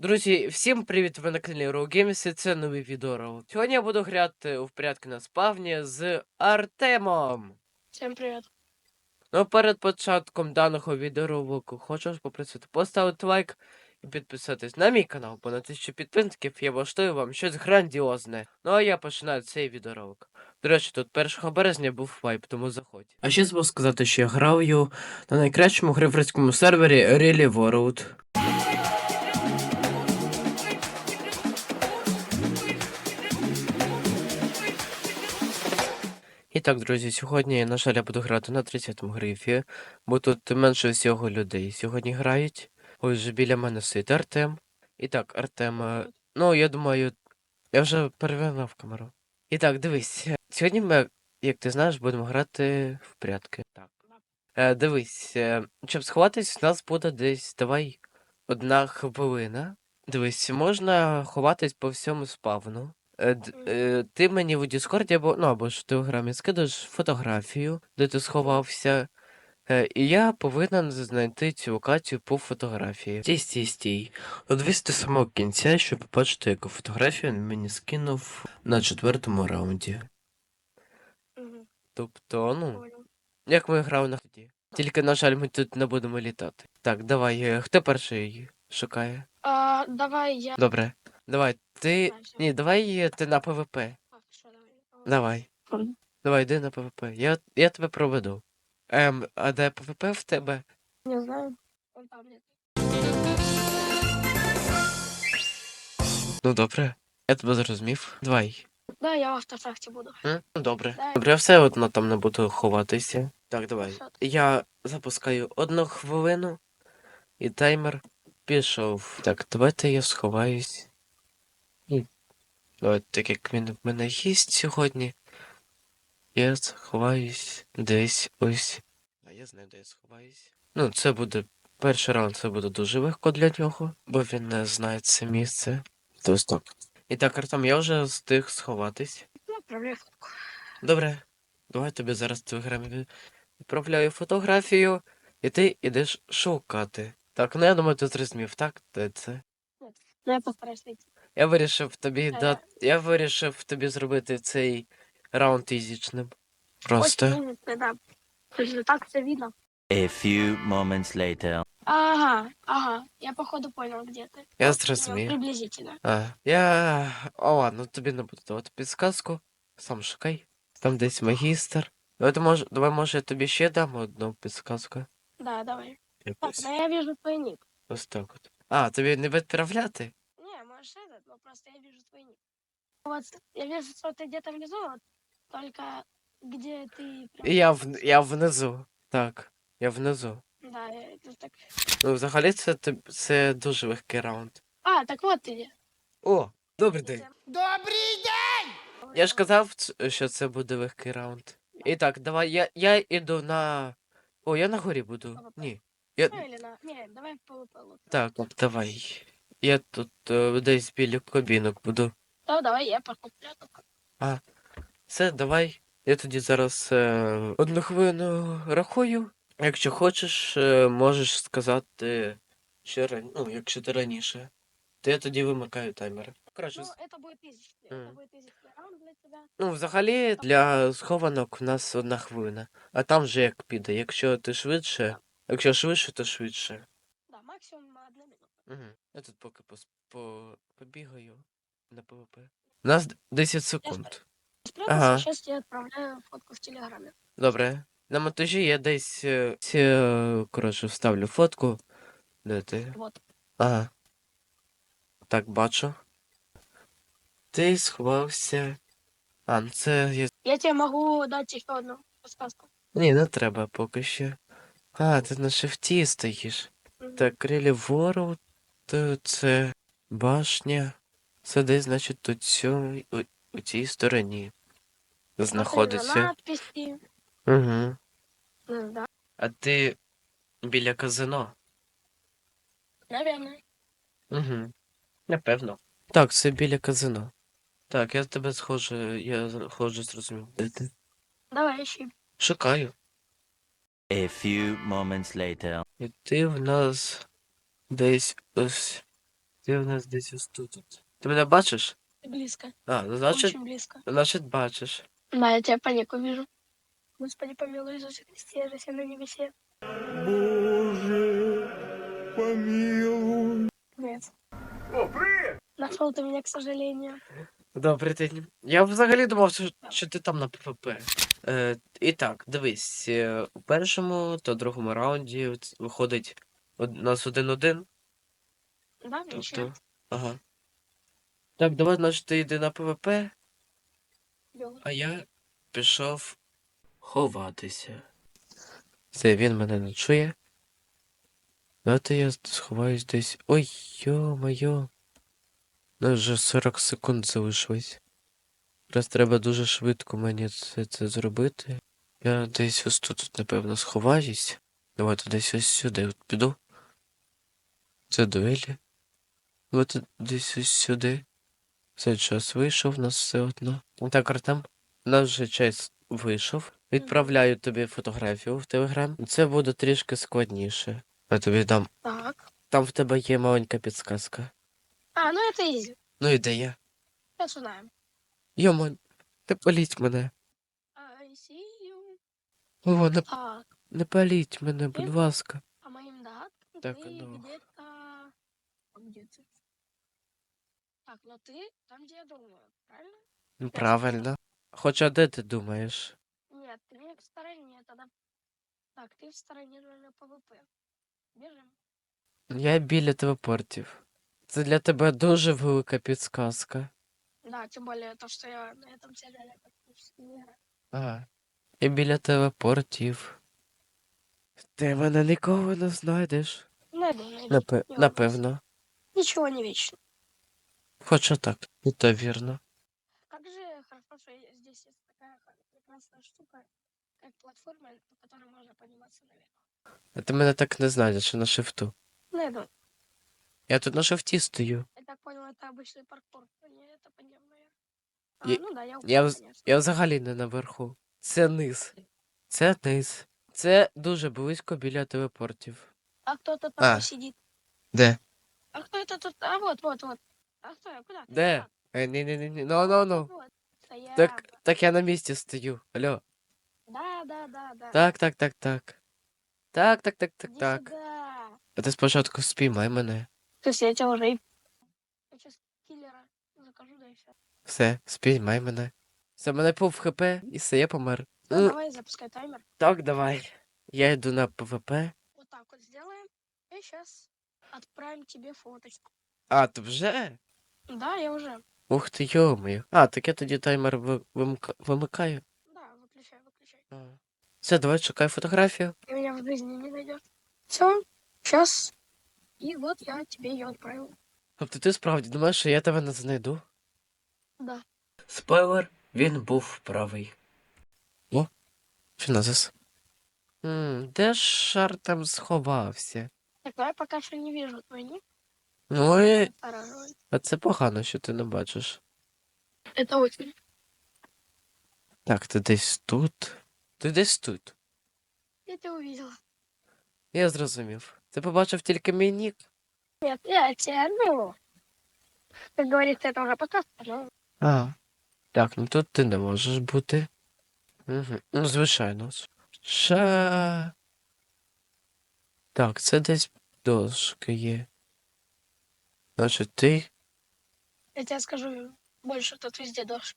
Друзі, всім привіт! Ви на каналі RowGames і це новий відеоролик. Сьогодні я буду грати у порядку на спавні з Артемом. Всем привет. Ну, перед початком даного відеоролику хочу попросити поставити лайк і підписатись на мій канал, бо на тисячу підписників я влаштую вам щось грандіозне. Ну а я починаю цей відеоролик. До речі, тут 1 березня був вайп, тому заходь. А ще забув сказати, що я граю на найкращому гриферському сервері Really World. І так, друзі, сьогодні, на жаль, я буду грати на 30-му грифі, бо тут менше всього людей сьогодні грають. Ось же біля мене сидить Артем. І так, Артем, е, ну я думаю, я вже перевернув камеру. І так, дивись, сьогодні ми, як ти знаєш, будемо грати в прятки. Так. Е, дивись, е, щоб сховатись, у нас буде десь, давай, одна хвилина. Дивись, можна ховатись по всьому спавну. Е, е, ти мені в Діскорді або, ну, або ж в Телеграмі скидаєш фотографію, де ти сховався. Е, і я повинен знайти цю локацію по фотографії. Стій, стій, стій. От до самого кінця, щоб побачити, яку фотографію він мені скинув на четвертому раунді. Мгм, Тобто, ну, понял. як ми грали на ході. Тільки, на жаль, ми тут не будемо літати. Так, давай, е, хто перший шукає? А, давай я. Добре. Давай, ти. Ні, давай е, ти на ПВП. Давай. Давай. Йди на ПВП. Я, я тебе проведу. Ем, а де ПВП в тебе? Не знаю. Он там нет. Ну добре. Я тебе зрозумів. Давай. Да, я в автошахте буду. М? Ну добре. Добре, я все одно там не буду ховатися. Так, давай. Що? Я запускаю одну хвилину і таймер пішов. Так, давайте я сховаюсь. І... Так як він в мене є сьогодні. Я сховаюсь десь ось. А я знаю, де я сховаюсь. Ну, це буде. Перший раунд це буде дуже легко для нього, бо він не знає це місце. То ось так. І так, Артем, я вже встиг сховатись. Ну, отправляй фотку. Добре, давай тобі зараз телеграмі відправляю фотографію, і ти йдеш шукати. Так, ну я думаю, ти зрозумів, так? Де це? Ну, я постараюсь. Я вирішив тобі Е. дати. Я вирішив тобі зробити цей раунд ізічним. Просто. Ну, да. Тобто Так це видно. A few moments later. Ага, ага. Я походу понял, где ты. Я Ну, зрозумів. приблизительно. А, я. О, ладно, тобі не буду давати підсказку. Сам шукай. Там десь магістр. Давай, ти може, давай, може, я тобі ще дам одну підсказку. Да, давай. Так, ну я вижу твой ник. Ось так от. А, тобі не відправляти? Не, можешь этот, но просто я вижу твой ник. Вот, я вижу, что ты где-то внизу, вот, только где ты прям... І Я, в... я внизу. Так, я внизу. Да, я это так... Ну, взагалі, це, тип- це дуже легкий раунд. А, так вот ты где. О, добрий день. Добрый день! Я ж казав, ц- що це буде легкий раунд. І так, давай, я, я іду на. О, я на горі буду. PvP. Ні. Я... Ну или на... Не, давай в PvP лучше. Так, давай. Я тут е, десь біля кабінок буду. Да, давай я покуплю. Все, давай. Я тоді зараз е, одну хвилину рахую. Якщо хочеш, е, можеш сказати, що ран... ну, якщо ти раніше, то я тоді вимикаю таймер. Коротше, Ну, з- это будет тысячный. Мгм. Это будет тысячный раунд для тебя. ну, взагалі для схованок у нас одна хвилина. А там вже як піде. Якщо ти швидше, якщо швидше, то швидше. Да, максимум одна минута. Угу. Я тут поки пос... по... побігаю на ПВП. У нас 10 секунд. Ага. сейчас я отправляю фотку в Телеграме. Добре. На монтажі я десь, е, е, коротше, вставлю фотку. Де ти? Вот. Ага. Так, бачу. Ти сховався. А, ну це я. Я тебе могу дать еще одну подсказку. Ні, не треба поки що. А, ти на шифті стоїш. Так, релі вору, то це башня. Це десь, значить, тут цю, у, у цій стороні знаходиться. надписи. Угу. Ну, Да, А ти біля казино? наверное. Угу. Напевно. Так, це біля казино. Так, я тебе схоже, я схоже зрозумів. Де ти? Давай ищи. Шукаю. A few moments later. І ти в нас десь ось Ти в нас десь ось тут. Ти мене бачиш? Ты близко. А, ну значить, Очень близко. значить бачиш. Да, я тебя по нику вижу. Господи, помилуй, Иисусе Христе, же все на небесе. Привет. Нашел ты меня, к сожалению. Добрий день. Я взагалі думав, що, що ти там на ПВП. Е, і так, дивись, е, у першому та другому раунді виходить од- у нас один-один. Да, Тобто. Ага. Так, давай, значить, ти йди на ПВП, а я пішов ховатися. Це він мене не чує. Давайте я сховаюсь десь. Ой, йо-моє. Ну вже 40 секунд залишилось. Зараз треба дуже швидко мені це, це зробити. Я десь ось тут, напевно, сховаюсь. Давайте десь ось сюди от піду. Це дуелі. Давайте десь ось сюди. Все час вийшов у нас все одно. Так, Артем, у нас вже час вийшов. Відправляю тобі фотографію в Телеграм. Це буде трішки складніше. Я тобі дам. Так. Там в тебе є маленька підсказка. А, ну это изи. Ну і де я? Сейчас узнаем. Йома, не паліть мене. I see you. О, не, Так, не паліть мене, будь Ні? ласка. по моим догадкам, Так, ты ну. где-то... А Где ты? Так, ну ты там, где я думаю, правильно? Ну, Правильно. Хоча де ти думаєш? Нет, ты не в стороне тогда. Так, ты в стороне наверное, ПВП. Бежим. Я біля телепортів. Це для тебе дуже велика підсказка. Да, тем более то, что я на этом сервере практически не играю. Ага. І біля телепортів. Ти мене ніколи не знайдеш. Найду, найду. Напе... Не волнуйся. Напевно. Ничего не вечно. Хоча так, і то вірно. Как же хорошо, что я- здесь есть такая х- прекрасная штука, как платформа, по которой можно подниматься наверх. А ти мене так не знайдеш на шифту. Найду. Я тут на шифті стою. Я так понял, это обычный паркур, а не это подъем наверх. А, Я- ну да, я Я, упал, вз- конечно. я взагалі не наверху. Це низ. Це низ. Це дуже близько біля телепортів. А кто-то А. там сидит. Де? А кто это тут? А вот, вот, вот. А кто я? Куда? ты? Де? Е, ні, ні, ні, ні. Ну, ну, ну. Я. Так, так я на місці стою. Алло. Да, да, да, да. Так, так, так, так. Так, так, так, так, Иди так. сюда. А ти спочатку спіймай мене. То есть я тебя уже и... Я сейчас киллера закажу, да и все. Все, спіймай мене. Все, мене пов хп, і все, я помер. Ну, Ну, давай запускай таймер. так, давай. Я йду на ПВП. Вот так вот сделаем. И сейчас отправим тебе фоточку. А, ти вже? Да, я уже. Ух ти, йомою. А, так я тоді таймер ви- вимика- вимикаю. Да, выключай, выключай. А. Все, давай шукай фотографію. Ты меня в жизни не найдешь. Все, сейчас. И вот я тебе ее отправил. Тобто ти справді думаєш, що я тебе не знайду? Да. Спойлер, він був правий. О, фіназис. Хм, де ж шар там сховався? Так, я пока что не вижу твой ник. Ну і... А це погано, що ти не бачиш. Это очень. Так, ти десь тут. Ти десь тут. Я тебя увидела. Я зрозумів. Ти побачив тільки мій нік? Нет, я тебя ну. Как говорится, это уже подкаст, но А. Так, ну тут ти не можеш бути. Угу. Ну, звичайно. Ша. Так, це десь дошка є. Значить, ти. я тебе скажу больше, тут везде дождь.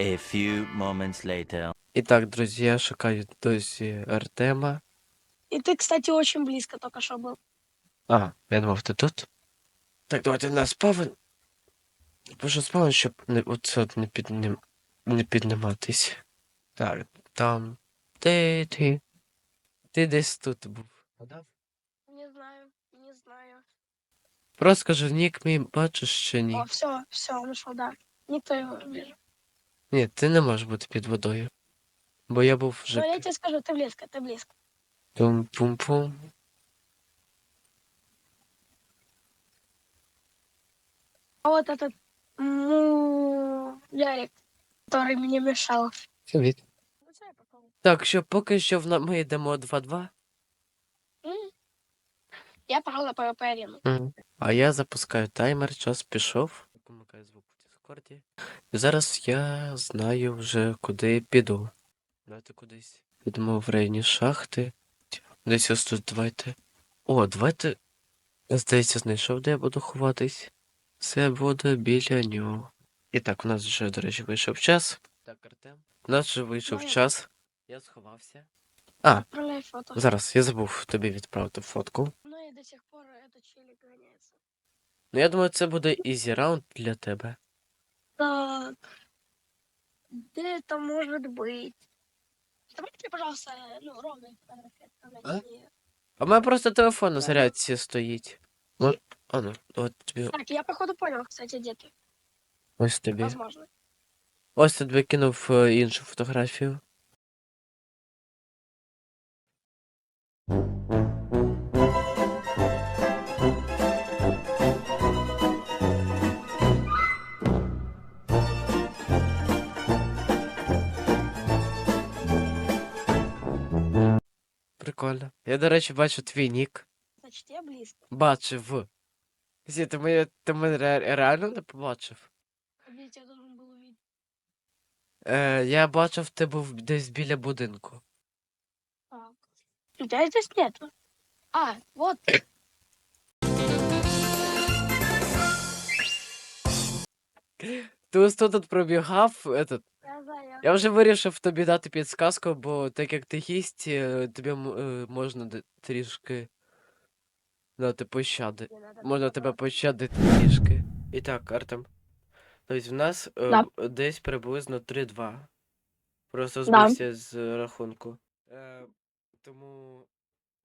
A few moments later. І так, друзі, я шукаю досі Артема. И ты, кстати, очень близко только что был. Ага, я думав, ти тут. Так, давайте на спавен. Боже, спавен, щоб не, оце от не, піднім, не підніматись. Так, там. Де ти? Ти десь тут був. Гадав? Не знаю, не знаю. Просто скажи, нік мій бачиш чи ні? О, все, все, он ушел, да. Никто его не вижу. Ні, ти не можеш бути під водою. Бо я був вже. Но я тебе скажу, ты близко, ты близко. Пум-пум-пум. А вот этот му, Ярик, который мне мешал. Привіт. Ну, что я попробую? Так, що поки що в на- ми йдемо 2-2. Я на PvP арену. Мгм. А я запускаю таймер, час пішов. Помикаю звук в Дискорді. І зараз я знаю вже, куди піду. Давайте кудись. Підемо в районі шахти. Десь ось тут давайте. О, давайте. Я, здається, знайшов, де я буду ховатись. Це буде біля нього. І так, у нас вже, до речі, вийшов час. Так, Артем. У нас вже вийшов Давай. час. Я сховався. А, фото. зараз я забув тобі відправити фотку Ну и до сих пор этот челик гоняется. Ну, я думаю, це буде ізі раунд для тебе. Так. Где это может быть? Давайте, пожалуйста, ну, ровно фотографии отправляйте. А в мене просто телефон на зарядці стоїть. Ну, а ну, от тобі. Так, я походу понял, кстати, где ты. Ось тобі. Возможно. Ось тобі кинув е, іншу фотографію. Прикольно. Я, до речі, бачу твій нік. Значит, я близко. Бачив. Зі, ти мене, ти мене ре- реально не побачив? Я должен был увидеть? Е, я бачив тебе в- десь біля будинку. Так. Тебя здесь нету. А, вот. Ти ось тут от пробігав, этот, Я знаю. я вже вирішив тобі дати підсказку, бо так як ти гість, е, тобі м- е, можна д- трішки дати пощади. Надо Можна тебе брать. пощадити трішки. І так, Артем. Тобто в нас е, Да. б- десь приблизно 3-2. Просто Да. збився з рахунку. Е, тому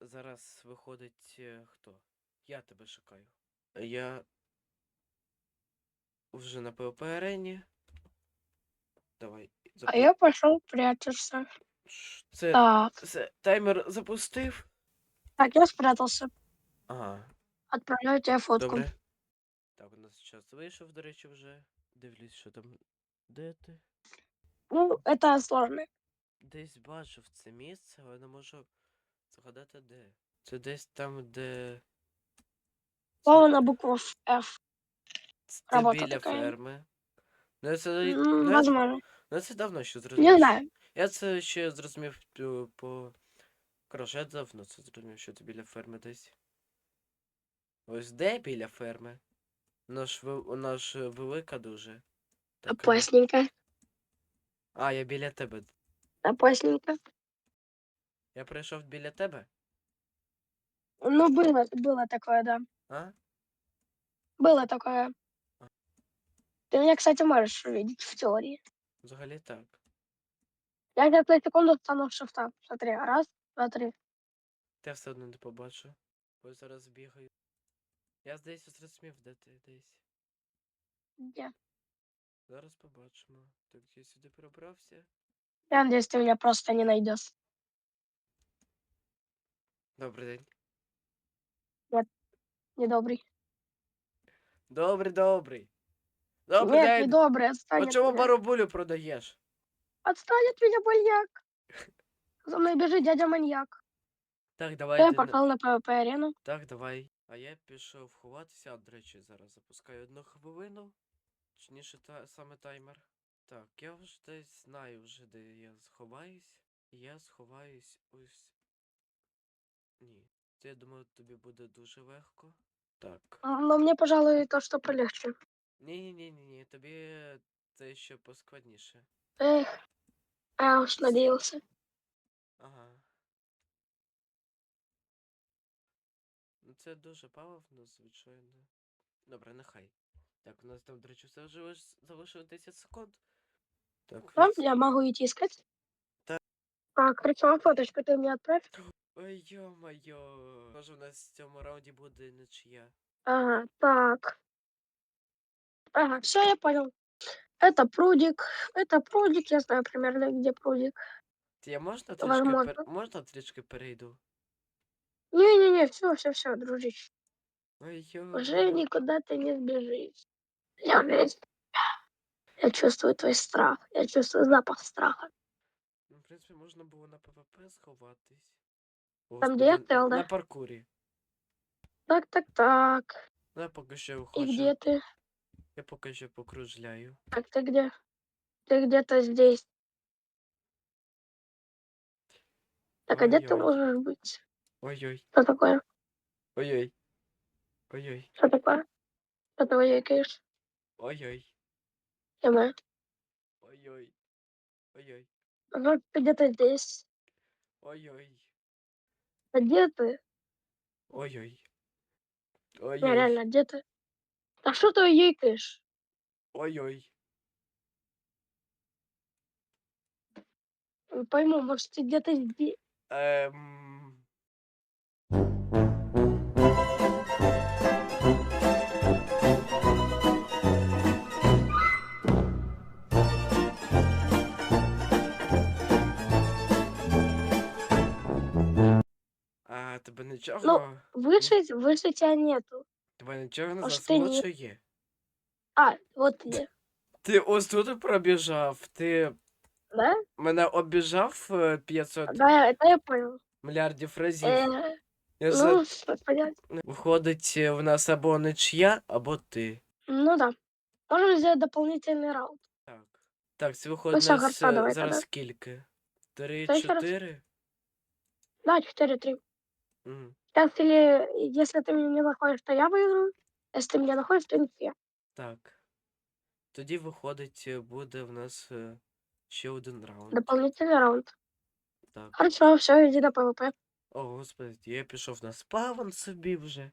зараз виходить е, хто? Я тебе шукаю. Я вже на ПВП арені. Давай. А запу- я пошел прятаться. Ш- Це, Так. це таймер запустив? Так, я спрятался. Ага, Отправляю тебе фотку. добре. Так, у нас час вийшов, до речі, вже. Дивлюсь, що там. Де ти? Ну, это сложно. Десь бачив це місце, але не можу згадати де. Це десь там, де. Слово Це, на букву F. це робота біля така. ферми. Ну, це, М, ну, я- Возможно. ну, це давно ще зрозумів. Не що- знаю. Я це ще зрозумів е, по. Коротше, я давно це зрозумів, що це біля ферми десь. Ось де біля ферми? Вона ж, вел- вона ж е, велика дуже. Така. Опасненько. А, я біля тебе. Опасненько. Я прийшов біля тебе? Ну, было, было такое, да. А? Было такое. Ты меня, кстати, можешь увидеть в теории. Взагалі так. Я сейчас на секунду стану шифта. Смотри, раз, два, три. Та все одно не побачу. Ось зараз бігаю. Я здається зрозумів, де ти десь. Где? Зараз побачимо. Так, я сюди перебрався. Я надеюсь, ты меня просто не найдешь. Добрий день. Недобрый. Добрий, добрий. Добрий Нет, день. недобрый, отстань По от чому меня. барабулю продаєш? Отстань от меня, маньяк. За мной бежит дядя маньяк. Так, давай. Я на- пошел на PvP арену. Так, давай. А я пішов ховатися, а, до речі, зараз запускаю одну хвилину. Точніше, та саме таймер. Так, я вже десь знаю вже, де я сховаюсь. І Я сховаюсь ось. Ні. Це я думаю, тобі буде дуже легко. Так. Но мне, пожалуй, то, что полегче. Ні, ні, ні, ні, ні, тобі це ще поскладніше. Эх, а я уж надеялся. Ага. Ну це дуже паливно, звичайно. Добре, нехай. Так, у нас там, до речі, все вже лиш- залишилось 10 секунд. Так, Да, від- я могу идти искать. Так. А, короче, фоточку ты мне отправь. Ой, ё-моё. Може, у нас в цьому раунді буде нічия. Ага, так. Ага, все, я понял. Это прудик. Это прудик. Я знаю примерно, где прудик. Ти я можна трішки Возможно. пер... можна трішки перейду? Не-не-не, все, все, все, дружище. Ой, ё. Уже никуда ты не сбежишь. Я уверен. в тебя. Я чувствую твой страх. Я чувствую запах страха. Ну, в принципі, можна було на ПВП сховатись. Там, де я Господи, стоял, на да? паркурі. Так, так, так. Ну, я поки що И виходжу. где ты? Я поки що покружляю. Так, ты где? Ты где-то здесь. Так, а где ты можешь быть? Ой-ой, Что такое? ой-ой. Ой-ой, Что такое? Что ты воекаешь? ой-ой, Я ой-ой. Ой-ой, Ага, ты где-то здесь. ой-ой, А где ты? ой-ой. Ой-ой, реально, где ты? Та що ти їкиш? Ой-ой. Пойму, може ти где-то зді- Эм... А, тебе нічого? Ну, вышить, вышить тебя нету. Тебе нічого не Может, ты не- засмучує? А, вот где. Ти ось тут пробіжав, ти Да? мене обіжав е, 500 Да, я- это я понял. мільярдів разів. Э, Я за... ну, что понятно. Виходить, е, в нас або ничия, або ти. Ну да. Можем сделать дополнительный раунд. Так. Так, це виходить все, у нас гарса, е, давай зараз тоді. скільки? Три, Та ще раз. чотири? Да, 4-3. Мгм. Сейчас или если ты меня не находишь, то я выиграю. Если ты меня находишь, то ничья. Так. Тоді виходить, е, буде в нас е, ще один раунд. Дополнительный раунд. Так. Хорошо, все, иди на ПВП. О, господи, я пішов на спавн собі вже.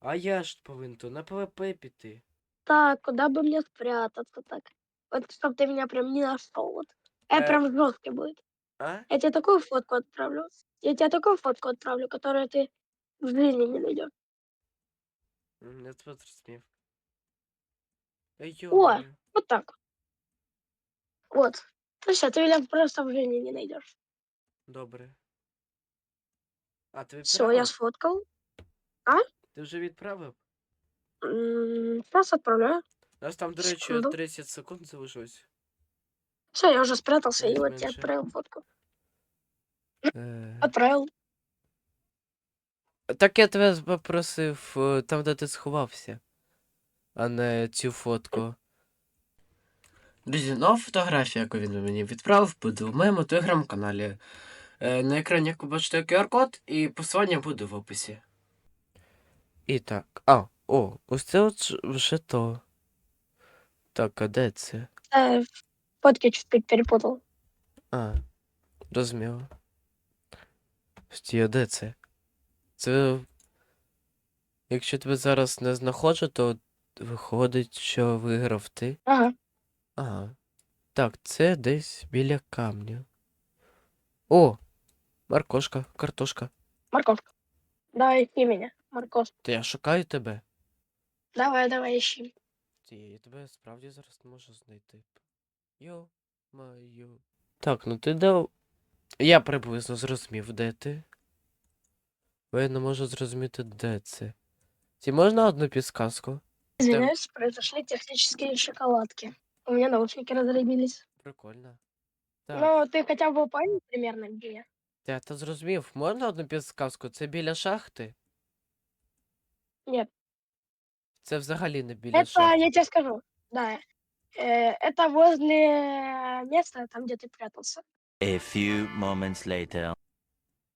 А я ж повинен то на ПВП піти. Так, куда бы мне спрятаться так? Вот чтобы ты меня прям не нашел. Вот. Это Э. прям жестко будет. А? Я тебе такую фотку отправлю. Я тебе такую фотку отправлю, которую ты в жизни не найдешь. М, Я тебе зрозумів. Ей, О! йо-моє. Вот так. Вот. Ну все, ты меня просто в жизни не найдешь. Добре. А ти Все, відправив? я сфоткал. Ти вже відправив? Сейчас отправляю. У нас там, до речі, Секунду. 30 секунд залишилось. Все, я уже спрятался и вот тебе меньше. отправил фотку. Е, Отправил. Так я тебе попросив е, там, де ти сховався, а не цю фотку. Друзі, нова фотографія, яку він мені відправив, буде в моєму телеграм-каналі. Е, На екрані, як ви бачите, QR-код, і посилання буде в описі. І так. А, о, ось це от ж- вже то. Так, а де це? Э, фотки чуть-чуть перепутал. А, розуміло. Стій, а де це? Це. Якщо тебе зараз не знаходжу, то виходить, що виграв ти. Ага. Ага. Так, це десь біля камня. О! Маркошка, картошка. Морковка. Давай, ищи меня. Морковка. Та я шукаю тебе. Давай, давай, ищи. Ти, я тебе справді зараз не можу знайти. Йо, маю. Так, ну ти де. Я приблизно зрозумів, де ти. Бо я не можу зрозуміти, де це. Ці можна одну підсказку? Извиняюсь, произошли технические шоколадки. У меня наушники разрядились. Прикольно. Так, Но ты хотя бы понял примерно где я? я то зрозумів. Можна одну підсказку? Це біля шахти? Нет. Це взагалі не біля Это, шахти. я тебе скажу, да. Э, это возле места, там, где ты прятался. A few moments later.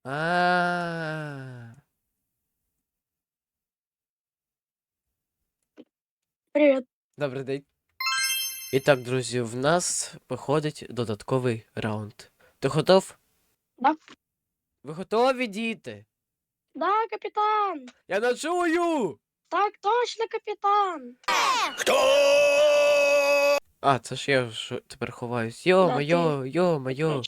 А. Привет. Добрий день. І так, друзі, в нас виходить додатковий раунд. Ти готов? Да. Ви готові, діти? Да, капитан. Я не чую! Так точно, капитан. А, це ж я ж тепер ховаюсь. Йо-майо, йо-майо.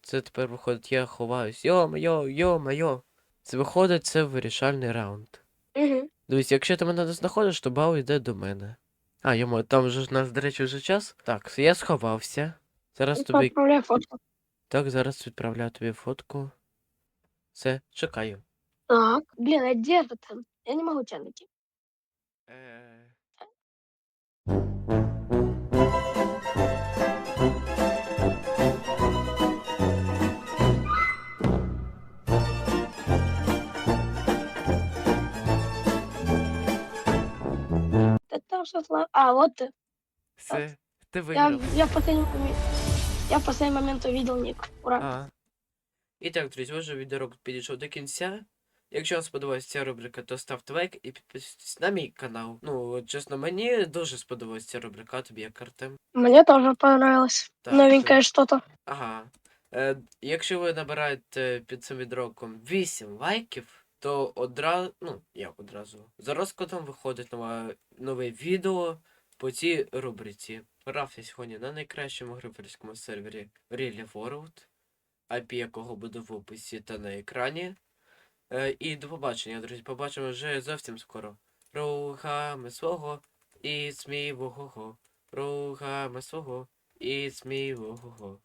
Це тепер виходить, я ховаюсь. Йо-майо, йо-майо. Це виходить, це вирішальний раунд. Мгм. Дивись, якщо ти мене не знаходиш, то бал йде до мене. А, йому, там вже ж нас, до речі, вже час. Так, я сховався. Зараз Ну, тобі. Фотку. Так, зараз відправляю тобі фотку. Все, чекаю. Так, блин, а где же ты? Я не могу тебя найти. Е... что то А, вот ты. Все, ти Я, виграв. я, в последний момент, я в последний момент увидел ник. Ура. А. І так, друзі, вже відеорок підійшов до кінця. Якщо вам сподобалася ця рубрика, то ставте лайк і підписуйтесь на мій канал. Ну, от, чесно, мені дуже сподобалася ця рубрика, тобі як Артем. Мне тоже понравилось. Так, Новенькое что-то. Ага. Е, якщо ви набираєте під цим відроком 8 лайків, то одразу, ну, як одразу, за розкладом виходить нова, нове відео по цій рубриці. Грав сьогодні на найкращому гриферському сервері Really World, IP якого буде в описі та на екрані. Е, і до побачення, друзі. Побачимо вже зовсім скоро. Рухами свого і сміливого. Рухами свого і сміливого.